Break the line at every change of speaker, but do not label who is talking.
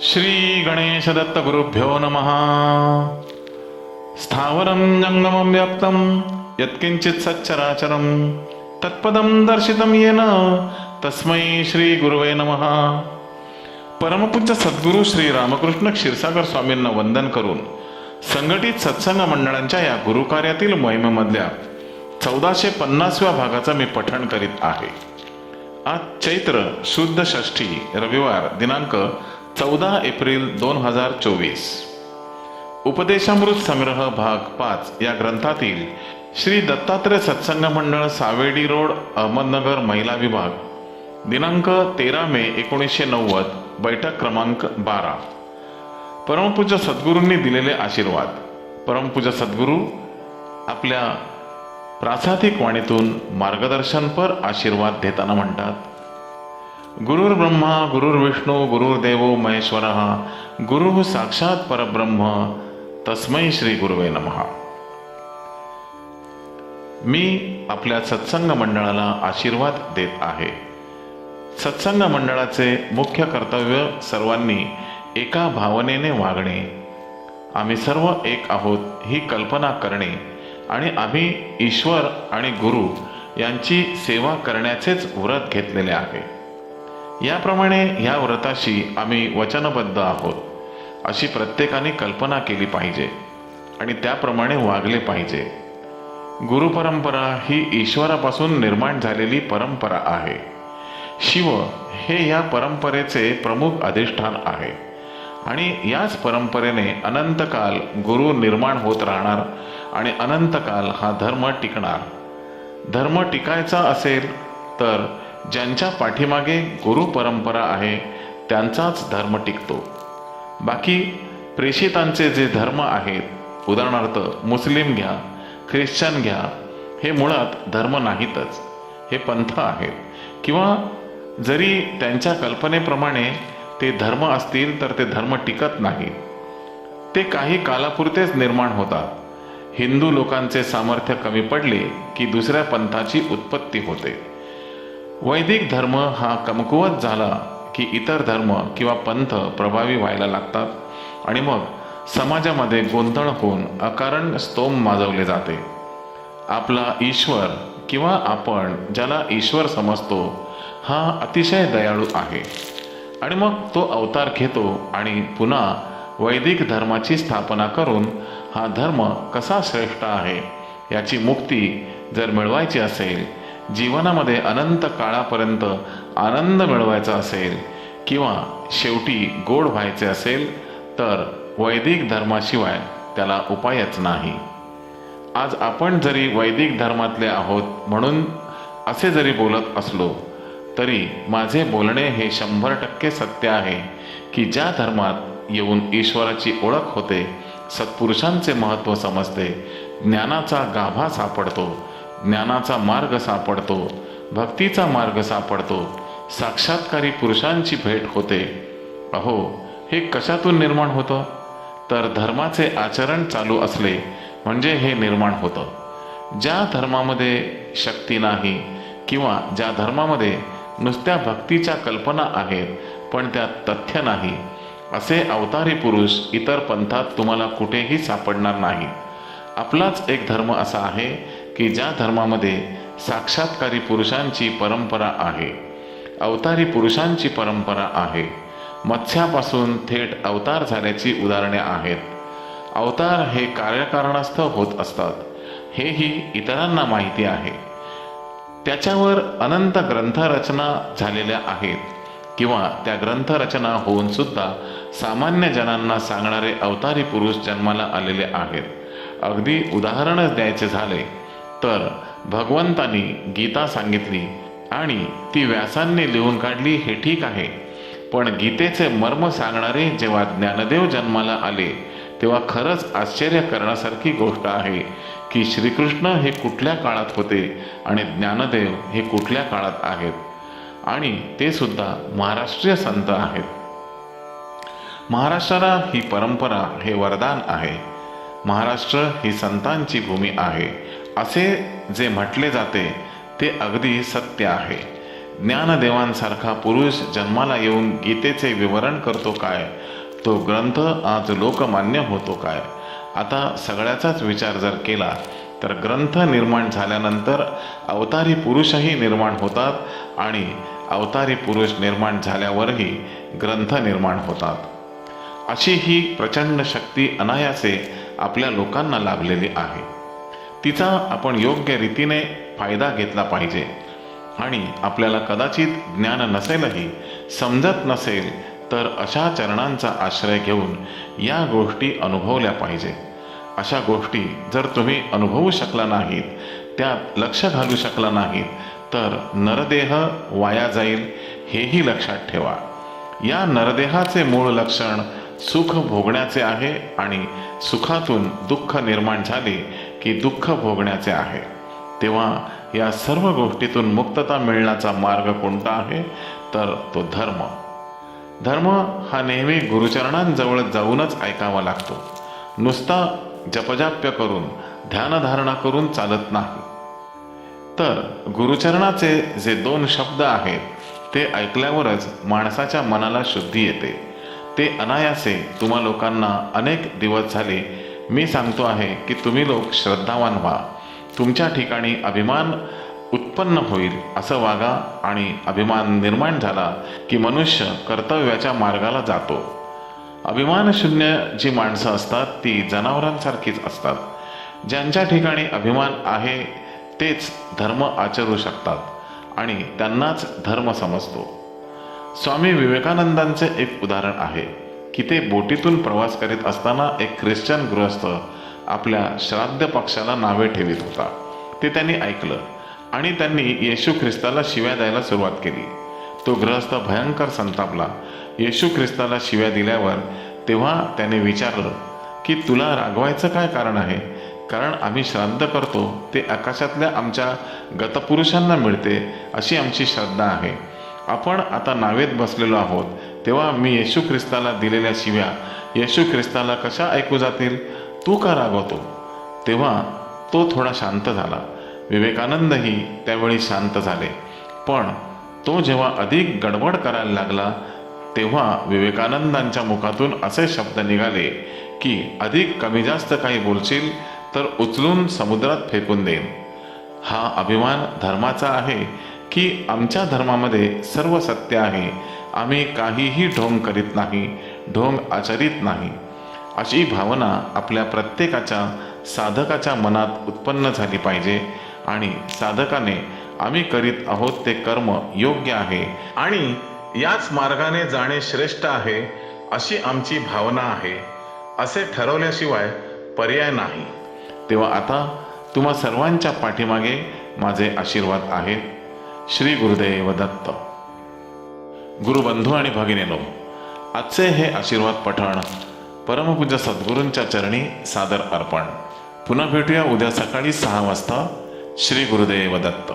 श्री गणेश दत्त गुरुभ्यो नमः. स्थावरं जङ्गमं व्याप्तं यत्किंचित सच्चराचरं तत्पदं दर्शितं येन तस्मै श्री गुरुवे नमः. परमपूज्य सद्गुरू श्री रामकृष्ण क्षीरसागर स्वामींना वंदन करून संघटित सत्संग मंडळांच्या या गुरुकार्यातील मोहिमेमधल्या चौदाशे पन्नासव्या भागाचा मी पठण करीत आहे. आज चैत्र शुद्ध षष्ठी रविवार दिनांक चौदा एप्रिल दोन हजार चोवीस. उपदेशामृत संग्रह भाग पाच या ग्रंथातील श्री दत्तात्रय सत्संग मंडळ सावेडी रोड अहमदनगर महिला विभाग दिनांक तेरा मे एकोणीसशे नव्वद बैठक क्रमांक बारा. परमपूज्य सद्गुरूंनी दिलेले आशीर्वाद. परमपूज्य सद्गुरू आपल्या प्रासादिक वाणीतून मार्गदर्शनपर आशीर्वाद देताना म्हणतात गुरुर् ब्रह्मा गुरुर्विष्णू गुरुर्देवो महेश्वर गुरु साक्षात परब्रह्म तस्मै श्री गुरुवे नमः. मी आपल्या सत्संग मंडळाला आशीर्वाद देत आहे. सत्संग मंडळाचे मुख्य कर्तव्य सर्वांनी एका भावनेने वागणे. आम्ही सर्व एक आहोत ही कल्पना करणे आणि आम्ही ईश्वर आणि गुरु यांची सेवा करण्याचेच व्रत घेतलेले आहे. याप्रमाणे ह्या व्रताशी आम्ही वचनबद्ध आहोत अशी प्रत्येकाने कल्पना केली पाहिजे आणि त्याप्रमाणे वागले पाहिजे. गुरुपरंपरा ही ईश्वरापासून निर्माण झालेली परंपरा आहे. शिव हे या परंपरेचे प्रमुख अधिष्ठान आहे आणि याच परंपरेने अनंतकाल गुरु निर्माण होत राहणार आणि अनंतकाल हा धर्म टिकणार. धर्म टिकायचा असेल तर ज्यांच्या पाठीमागे गुरु परंपरा आहे त्यांचाच धर्म टिकतो. बाकी प्रेषितांचे जे धर्म आहेत उदाहरणार्थ मुस्लिम घ्या ख्रिश्चन घ्या हे मुळात धर्म नाहीतच. हे पंथ आहेत. किंवा जरी त्यांच्या कल्पनेप्रमाणे ते धर्म असतील तर ते धर्म टिकत नाही. ते काही कालापुरतेच निर्माण होतात. हिंदू लोकांचे सामर्थ्य कमी पडले की दुसऱ्या पंथाची उत्पत्ती होते. वैदिक धर्म हा कमकुवत झाला की इतर धर्म किंवा पंथ प्रभावी व्हायला लागतात. आणि मग समाजामध्ये गोंधळ होऊन अकारण स्तोम माजवले जाते. आपला ईश्वर किंवा आपण ज्याला ईश्वर समजतो हा अतिशय दयाळू आहे. आणि मग तो अवतार घेतो आणि पुन्हा वैदिक धर्माची स्थापना करून हा धर्म कसा श्रेष्ठ आहे याची मुक्ती जर मिळवायची असेल जीवनामध्ये अनंत काळापर्यंत आनंद मिळवायचा असेल किंवा शेवटी गोड व्हायचे असेल तर वैदिक धर्माशिवाय त्याला उपायच नाही. आज आपण जरी वैदिक धर्मातले आहोत म्हणून असे जरी बोलत असलो तरी माझे बोलणे हे शंभर टक्के सत्य आहे की ज्या धर्मात येऊन ईश्वराची ओळख होते सत्पुरुषांचे महत्त्व समजते ज्ञानाचा गाभा सापडतो ज्ञानाचा मार्ग सापडतो भक्तीचा मार्ग सापडतो. साक्षात्कारी पुरुषांची भेट होते. अहो हे कशातून निर्माण होतं? तर धर्माचे आचरण चालू असले म्हणजे हे निर्माण होतं. ज्या धर्मामध्ये शक्ती नाही किंवा ज्या धर्मामध्ये नुसत्या भक्तीच्या कल्पना आहेत पण त्यात तथ्य नाही असे अवतारी पुरुष इतर पंथात तुम्हाला कुठेही सापडणार नाही. आपलाच एक धर्म असा आहे की ज्या धर्मामध्ये साक्षात्कारी पुरुषांची परंपरा आहे अवतारी पुरुषांची परंपरा आहे मत्स्यापासून थेट अवतार झाल्याची उदाहरणे आहेत. अवतार हे कार्यकारणास्तव होत असतात हेही इतरांना माहिती आहे. त्याच्यावर अनंत ग्रंथरचना झालेल्या आहेत किंवा त्या ग्रंथरचना होऊन सुद्धा सामान्य जनांना सांगणारे अवतारी पुरुष जन्माला आलेले आहेत. अगदी उदाहरणच द्यायचे झाले तर भगवंतानी गीता सांगितली आणि ती व्यासांनी लिहून काढली हे ठीक आहे. पण गीतेचे मर्म सांगणारे जेव्हा ज्ञानदेव जन्माला आले तेव्हा खरंच आश्चर्य करण्यासारखी गोष्ट आहे की श्रीकृष्ण हे कुठल्या काळात होते आणि ज्ञानदेव हे कुठल्या काळात आहेत. आणि ते सुद्धा महाराष्ट्रीय संत आहेत. महाराष्ट्राला ही परंपरा हे वरदान आहे. महाराष्ट्र ही संतांची भूमी आहे. असे जे म्हटले जाते ते अगदी सत्य आहे. ज्ञानदेवांसारखा पुरुष जन्माला येऊन गीतेचे विवरण करतो काय? तो ग्रंथ आज लोकमान्य होतो काय? आता सगळ्याचाच विचार जर केला तर ग्रंथ निर्माण झाल्यानंतर अवतारी पुरुषही निर्माण होतात आणि अवतारी पुरुष निर्माण झाल्यावरही ग्रंथ निर्माण होतात. अशी ही प्रचंड शक्ती अनायासे आपल्या लोकांना लाभलेली आहे. तिचा आपण योग्य रीतीने फायदा घेतला पाहिजे. आणि आपल्याला कदाचित ज्ञान नसेलही समजत नसेल तर अशा चरणांचा आश्रय घेऊन या गोष्टी अनुभवल्या पाहिजे. अशा गोष्टी जर तुम्ही अनुभवू शकला नाहीत त्यात लक्ष घालू शकला नाहीत तर नरदेह वाया जाईल हेही लक्षात ठेवा. या नरदेहाचे मूळ लक्षण सुख भोगण्याचे आहे आणि सुखातून दुःख निर्माण झाले की दुःख भोगण्याचे आहे. तेव्हा या सर्व गोष्टीतून मुक्तता मिळण्याचा मार्ग कोणता आहे? तर तो धर्म. धर्म हा नेहमी गुरुचरणांजवळ जाऊनच ऐकावा लागतो. नुसता जपजाप्य करून ध्यानधारणा करून चालत नाही. तर गुरुचरणाचे जे दोन शब्द आहेत ते ऐकल्यावरच माणसाच्या मनाला शुद्धी येते. ते अनायासे तुम्हा लोकांना अनेक दिवस झाले मी सांगतो आहे की तुम्ही लोक श्रद्धावान व्हा. तुमच्या ठिकाणी अभिमान उत्पन्न होईल असं वागा आणि अभिमान निर्माण झाला की मनुष्य कर्तव्याच्या मार्गाला जातो. अभिमानशून्य जी माणसं असतात ती जनावरांसारखीच असतात. ज्यांच्या ठिकाणी अभिमान आहे तेच धर्म आचरू शकतात आणि त्यांनाच धर्म समजतो. स्वामी विवेकानंदांचे एक उदाहरण आहे की ते बोटीतून प्रवास करीत असताना एक ख्रिश्चन गृहस्थ आपल्या श्राद्ध पक्षाला नावे ठेवित होता. ते त्यांनी ऐकलं आणि त्यांनी येशू ख्रिस्ताला शिव्या द्यायला सुरुवात केली. तो गृहस्थ भयंकर संतापला. येशू ख्रिस्ताला शिव्या दिल्यावर तेव्हा त्याने विचारलं की तुला रागवायचं काय कारण आहे? कारण आम्ही श्राद्ध करतो ते आकाशातल्या आमच्या गतपुरुषांना मिळते अशी आमची श्रद्धा आहे. आपण आता नावेत बसलेलो आहोत तेव्हा मी येशू ख्रिस्ताला दिलेल्या शिव्या येशू ख्रिस्ताला कशा ऐकू जातील? तू का रागवतो? तेव्हा तो थोडा शांत झाला. विवेकानंदही त्यावेळी शांत झाले. पण तो जेव्हा अधिक गडबड करायला लागला तेव्हा विवेकानंदांच्या मुखातून असे शब्द निघाले की अधिक कमी जास्त काही बोलशील तर उचलून समुद्रात फेकून देईन. हा अभिमान धर्माचा आहे. की आमच्या धर्मामध्ये सर्व सत्य आहे. आम्ही काहीही ढोंग करीत नाही ढोंग आचरित नाही. अशी भावना आपल्या प्रत्येकाच्या साधकाच्या मनात उत्पन्न झाली पाहिजे आणि साधकाने आम्ही करीत आहोत ते कर्म योग्य आहे आणि याच मार्गाने जाणे श्रेष्ठ आहे अशी आमची भावना आहे. असे ठरवल्याशिवाय पर्याय नाही. तेव्हा आता तुम्हा सर्वांच्या पाठीमागे माझे आशीर्वाद आहेत. श्री गुरुदेव दत्त. गुरुबंधू आणि भगिनीनो आजचे हे आशीर्वाद पठण परमपूज्य सद्गुरूंच्या चरणी सादर अर्पण. पुन्हा भेटूया उद्या सकाळी सहा वाजता. श्री गुरुदेव दत्त.